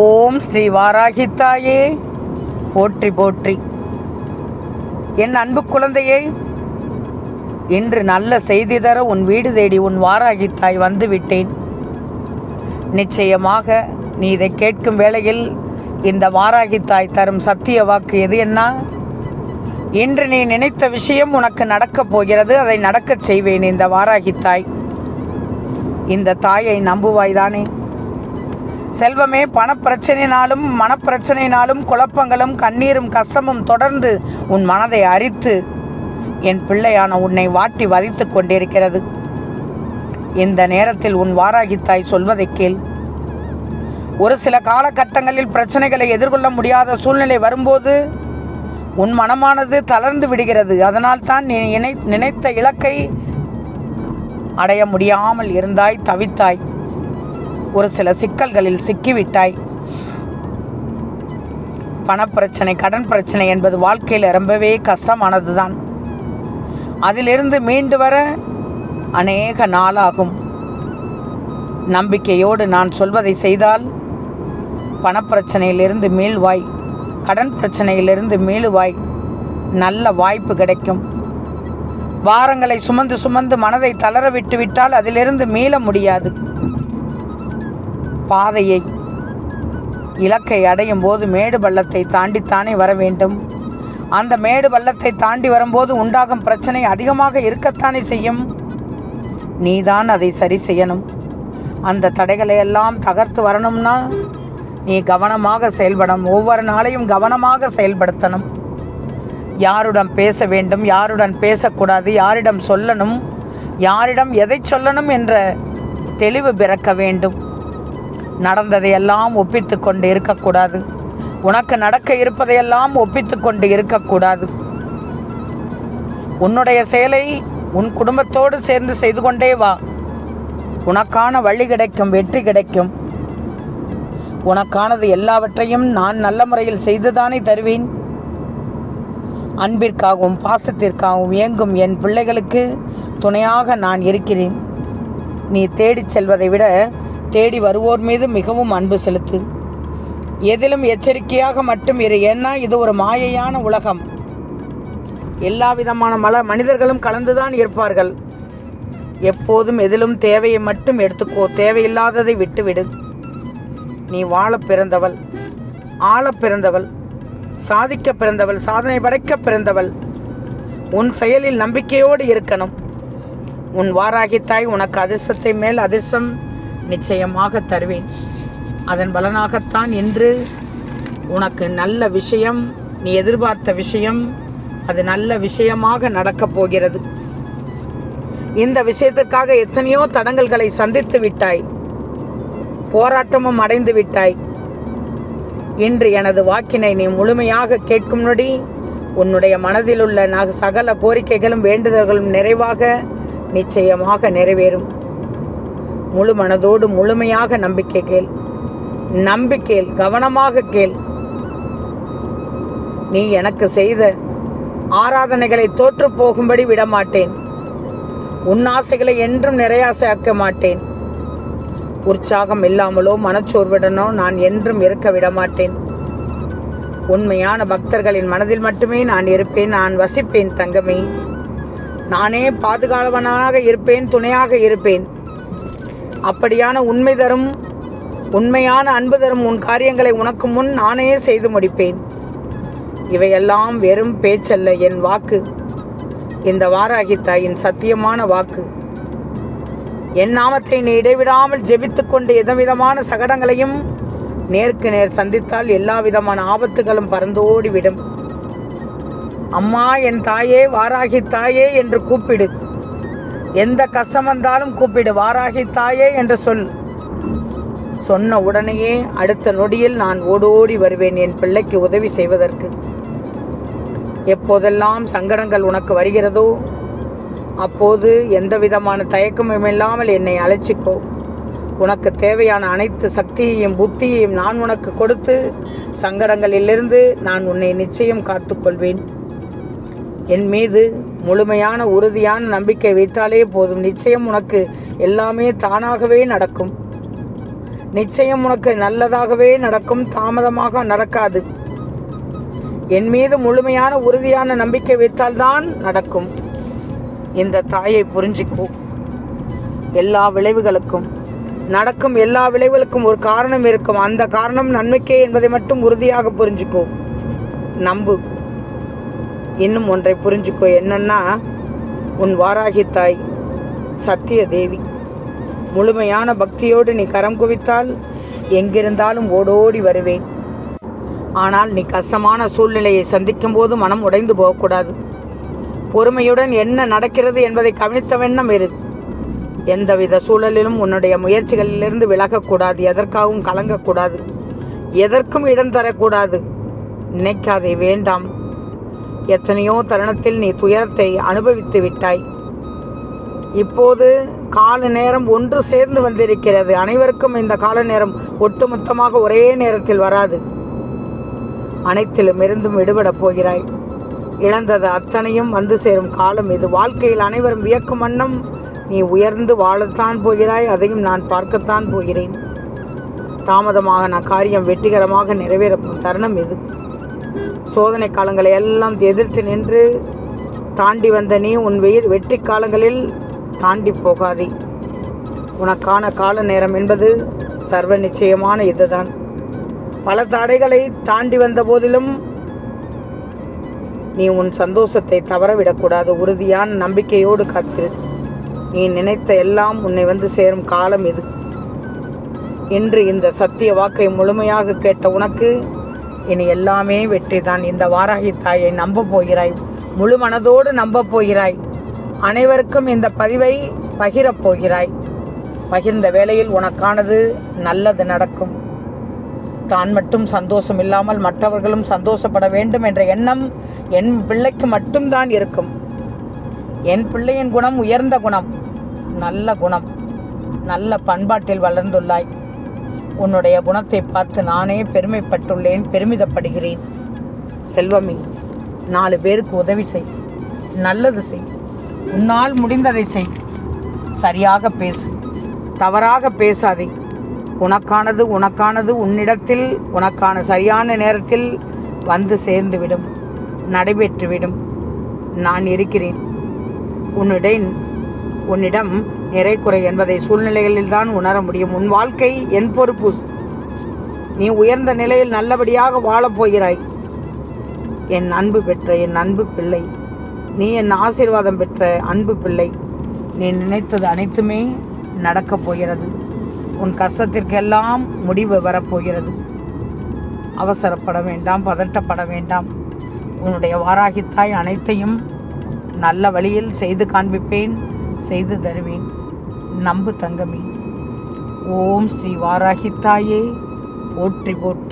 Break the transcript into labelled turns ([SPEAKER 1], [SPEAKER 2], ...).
[SPEAKER 1] ஓம் ஸ்ரீ வாராகித்தாயே. போற்றி போற்றி. என் அன்பு குழந்தையே இன்று நல்ல செய்தி தர உன் வீடு தேடி உன் வாராகித்தாய் வந்து விட்டேன் நிச்சயமாக நீ இதை கேட்கும் வேளையில் இந்த வாராகித்தாய் தரும் சத்திய வாக்கு எது என்ன? இன்று நீ நினைத்த விஷயம் உனக்கு நடக்கப் போகிறது அதை நடக்கச் செய்வேன் இந்த வாராகித்தாய். இந்த தாயை நம்புவாய்தானே செல்வமே பணப்பிரச்சனையினாலும் மனப்பிரச்சனையினாலும் குழப்பங்களும் கண்ணீரும் கஷ்டமும் தொடர்ந்து உன் மனதை அரித்து என் பிள்ளையான உன்னை வாட்டி வதைத்து கொண்டிருக்கிறது. இந்த நேரத்தில் உன் வாராகித்தாய் சொல்வதை கேள். ஒரு சில காலகட்டங்களில் பிரச்சனைகளை எதிர்கொள்ள முடியாத சூழ்நிலை வரும்போது உன் மனமானது தளர்ந்து விடுகிறது. அதனால் தான் நீ நினை நினைத்த இலக்கை அடைய முடியாமல் இருந்தாய் தவித்தாய். ஒரு சில சிக்கல்களில் சிக்கிவிட்டாய். பணப்பிரச்சனை கடன் பிரச்சனை என்பது வாழ்க்கையில் ரொம்பவே கஷ்டமானது தான் அதிலிருந்து மீண்டு வர அநேக நாளாகும். நம்பிக்கையோடு நான் சொல்வதை செய்தால் பணப்பிரச்சனையிலிருந்து மீள்வாய். கடன் பிரச்சனையிலிருந்து மீளுவாய். நல்ல வாய்ப்பு கிடைக்கும். வாரங்களை சுமந்து சுமந்து மனதை தளர விட்டுவிட்டால் அதிலிருந்து மீள முடியாது. பாதையை இலக்கை அடையும் போது மேடு பள்ளத்தை தாண்டித்தானே வர வேண்டும். அந்த மேடு பள்ளத்தை தாண்டி வரும்போது உண்டாகும் பிரச்சனை அதிகமாக இருக்கத்தானே செய்யும்? நீதான் அதை சரி செய்யணும். அந்த தடைகளை எல்லாம் தகர்த்து வரணும்னா நீ கவனமாக செயல்படணும். ஒவ்வொரு நாளையும் கவனமாக செயல்படுத்தணும். யாருடன் பேச வேண்டும் யாருடன் பேசக்கூடாது யாரிடம் சொல்லணும் யாரிடம் எதை சொல்லணும் என்ற தெளிவு பிறக்க வேண்டும். நடந்ததையெல்லாம் ஒப்பித்து கொண்டு இருக்கக்கூடாது. உனக்கு நடக்க இருப்பதையெல்லாம் ஒப்பித்து கொண்டு இருக்கக்கூடாது. உன்னுடைய செயலை உன் குடும்பத்தோடு சேர்ந்து செய்து கொண்டே வா. உனக்கான வழி கிடைக்கும் வெற்றி கிடைக்கும். உனக்கானது எல்லாவற்றையும் நான் நல்ல முறையில் செய்துதானே தருவேன். அன்பிற்காகவும் பாசத்திற்காகவும் இயங்கும் என் பிள்ளைகளுக்கு துணையாக நான் இருக்கிறேன். நீ தேடிச் செல்வதை விட தேடி வருவோர் மீது மிகவும் அன்பு செலுத்து. எதிலும் எச்சரிக்கையாக மட்டும் இரு ஏன்னா இது ஒரு மாயையான உலகம். எல்லா விதமான மல மனிதர்களும் கலந்துதான் இருப்பார்கள். எப்போதும் எதிலும் தேவையை மட்டும் எடுத்துக்கோ தேவையில்லாததை விட்டுவிடு. நீ வாழ பிறந்தவள் ஆள பிறந்தவள் சாதிக்க பிறந்தவள் சாதனை படைக்க பிறந்தவள். உன் செயலில் நம்பிக்கையோடு இருக்கணும். உன் வாராகித்தாய் உனக்கு அதிர்ஷ்டத்தை மேல் அதிர்ஷ்டம் நிச்சயமாக தருவேன். அதன் பலனாகத்தான் இன்று உனக்கு நல்ல விஷயம் நீ எதிர்பார்த்த விஷயம் அது நல்ல விஷயமாக நடக்கப் போகிறது. இந்த விஷயத்திற்காக எத்தனையோ தடங்கல்களை சந்தித்து விட்டாய். போராட்டமும் அடைந்து விட்டாய். இன்று எனது வாக்கினை நீ முழுமையாக கேட்கும் நொடி உன்னுடைய மனதில் உள்ள நக- சகல கோரிக்கைகளும் வேண்டுதல்களும் நிறைவாக நிச்சயமாக நிறைவேறும். முழு மனதோடு முழுமையாக நம்பிக்கை கேள். நம்பிக்கேள் கவனமாக கேள். நீ எனக்கு செய்த ஆராதனைகளை தோற்று போகும்படி விடமாட்டேன். உன் ஆசைகளை என்றும் நிறையாசையாக்க மாட்டேன். உற்சாகம் இல்லாமலோ மனச்சோர்வுடனோ நான் என்றும் இருக்க விடமாட்டேன். உண்மையான பக்தர்களின் மனதில் மட்டுமே நான் இருப்பேன் நான் வசிப்பேன் தங்கமே. நானே பாதுகாவனாக இருப்பேன் துணையாக இருப்பேன். அப்படியான உண்மை தரும் உண்மையான அன்பு தரும் உன் காரியங்களை உனக்கு முன் நானே செய்து முடிப்பேன். இவையெல்லாம் வெறும் பேச்சல்ல என் வாக்கு. இந்த வாராகி தாயின் சத்தியமான வாக்கு. என் நாமத்தை நீ இடைவிடாமல் ஜெபித்து கொண்டு எதவிதமான சகடங்களையும் நேருக்கு நேர் சந்தித்தால் எல்லா விதமான ஆபத்துகளும் பறந்தோடி விடும் அம்மா என் தாயே வாராகி தாயே என்று கூப்பிடு. எந்த கஷ்டம் வந்தாலும் கூப்பிடு வாராகி தாயே என்று சொல். சொன்ன உடனேயே அடுத்த நொடியில் நான் ஓடோடி வருவேன் என் பிள்ளைக்கு உதவி செய்வதற்கு. எப்போதெல்லாம் சங்கடங்கள் உனக்கு வருகிறதோ அப்போது எந்த விதமான தயக்கமும் இல்லாமல் என்னை அழைச்சிக்கோ. உனக்கு தேவையான அனைத்து சக்தியையும் புத்தியையும் நான் உனக்கு கொடுத்து சங்கடங்களிலிருந்து நான் உன்னை நிச்சயம் காத்துக்கொள்வேன். என் மீது முழுமையான உறுதியான நம்பிக்கை வைத்தாலே போதும். நிச்சயம் உனக்கு எல்லாமே தானாகவே நடக்கும். நிச்சயம் உனக்கு நல்லதாகவே நடக்கும். தாமதமாக நடக்காது. என் மீது முழுமையான உறுதியான நம்பிக்கை வைத்தால்தான் நடக்கும். இந்த தாயை புரிஞ்சிக்கோ. எல்லா விளைவுகளுக்கும் நடக்கும் எல்லா விளைவுகளுக்கும் ஒரு காரணம் இருக்கும். அந்த காரணம் நன்மைக்கே என்பதை மட்டும் உறுதியாக புரிஞ்சுக்கோ. நம்பு. இன்னும் ஒன்றை புரிஞ்சுக்கோ. என்னன்னா உன் வாராகி தாய் சத்திய தேவி முழுமையான பக்தியோடு நீ கரம் குவித்தால் எங்கிருந்தாலும் ஓடோடி வருவேன். ஆனால் நீ கஷ்டமான சூழ்நிலையை சந்திக்கும் போது மனம் உடைந்து போகக்கூடாது. பொறுமையுடன் என்ன நடக்கிறது என்பதை கவனித்த வண்ணம் இரு. எந்தவித சூழலிலும் உன்னுடைய முயற்சிகளிலிருந்து விலகக்கூடாது. எதற்காகவும் கலங்கக்கூடாது. எதற்கும் இடம் தரக்கூடாது. நினைக்காதே வேண்டாம். எத்தனையோ தருணத்தில் நீ துயரத்தை அனுபவித்து விட்டாய். இப்போது கால நேரம் ஒன்று சேர்ந்து வந்திருக்கிறது. அனைவருக்கும் இந்த கால நேரம் ஒட்டுமொத்தமாக ஒரே நேரத்தில் வராது. அனைத்திலும் இருந்தும் விடுபடப் போகிறாய். இழந்தது அத்தனையும் வந்து சேரும் காலம் இது. வாழ்க்கையில் அனைவரும் வியக்கும் வண்ணம் நீ உயர்ந்து வாழத்தான் போகிறாய். அதையும் நான் பார்க்கத்தான் போகிறேன். தாமதமாக நான் காரியம் வெற்றிகரமாக நிறைவேறும் தருணம் இது. சோதனை காலங்களை எல்லாம் எதிர்த்து நின்று தாண்டி வந்த நீ உன் வெயில் வெற்றி காலங்களில் தாண்டி போகாதே. உனக்கான கால நேரம் என்பது சர்வ நிச்சயமான இதுதான். பல தடைகளை தாண்டி வந்த போதிலும் நீ உன் சந்தோஷத்தை தவறவிடக்கூடாது. உறுதியான நம்பிக்கையோடு காத்திரு. நீ நினைத்த எல்லாம் உன்னை வந்து சேரும் காலம் இது. இன்று இந்த சத்திய வாக்கை முழுமையாக கேட்ட உனக்கு இனி எல்லாமே வெற்றி தான் இந்த வாராகி தாயை நம்ப போகிறாய். முழு மனதோடு நம்ப போகிறாய். அனைவருக்கும் இந்த பதிவை பகிரப் போகிறாய். பகிர்ந்த வேளையில் உனக்கானது நல்லது நடக்கும். தான் மட்டும் சந்தோஷம் இல்லாமல் மற்றவர்களும் சந்தோஷப்பட வேண்டும் என்ற எண்ணம் என் பிள்ளைக்கு மட்டும்தான் இருக்கும். என் பிள்ளையின் குணம் உயர்ந்த குணம். நல்ல குணம். நல்ல பண்பாட்டில் வளர்ந்துள்ளாய். உன்னுடைய குணத்தை பார்த்து நானே பெருமைப்பட்டுள்ளேன் பெருமிதப்படுகிறேன். செல்வமே நாலு பேருக்கு உதவி செய் நல்லது செய் உன்னால் முடிந்ததை செய். சரியாக பேசு தவறாக பேசாதே. உனக்கானது உனக்கானது உன்னிடத்தில் உனக்கான சரியான நேரத்தில் வந்து சேர்ந்துவிடும் நடைபெற்றுவிடும். நான் இருக்கிறேன். உன்னிடம் உன்னிடம் நிறை குறை என்பதை சூழ்நிலைகளில் தான் உணர முடியும். உன் வாழ்க்கை என் பொறுப்பு. நீ உயர்ந்த நிலையில் நல்லபடியாக வாழப் போகிறாய். என் அன்பு பெற்ற என் அன்பு பிள்ளை. நீ என் ஆசீர்வாதம் பெற்ற அன்பு பிள்ளை. நீ நினைத்தது அனைத்துமே நடக்கப் போகிறது. உன் கஷ்டத்திற்கெல்லாம் முடிவு வரப்போகிறது அவசரப்பட வேண்டாம் பதட்டப்பட வேண்டாம். உன்னுடைய வாராகித்தாய் அனைத்தையும் நல்ல வழியில் செய்து காண்பிப்பேன். செய்து தருவேன். நம்பு தங்கமே. ஓம் ஸ்ரீ வாராகித்தாயே. போற்றி போற்றி.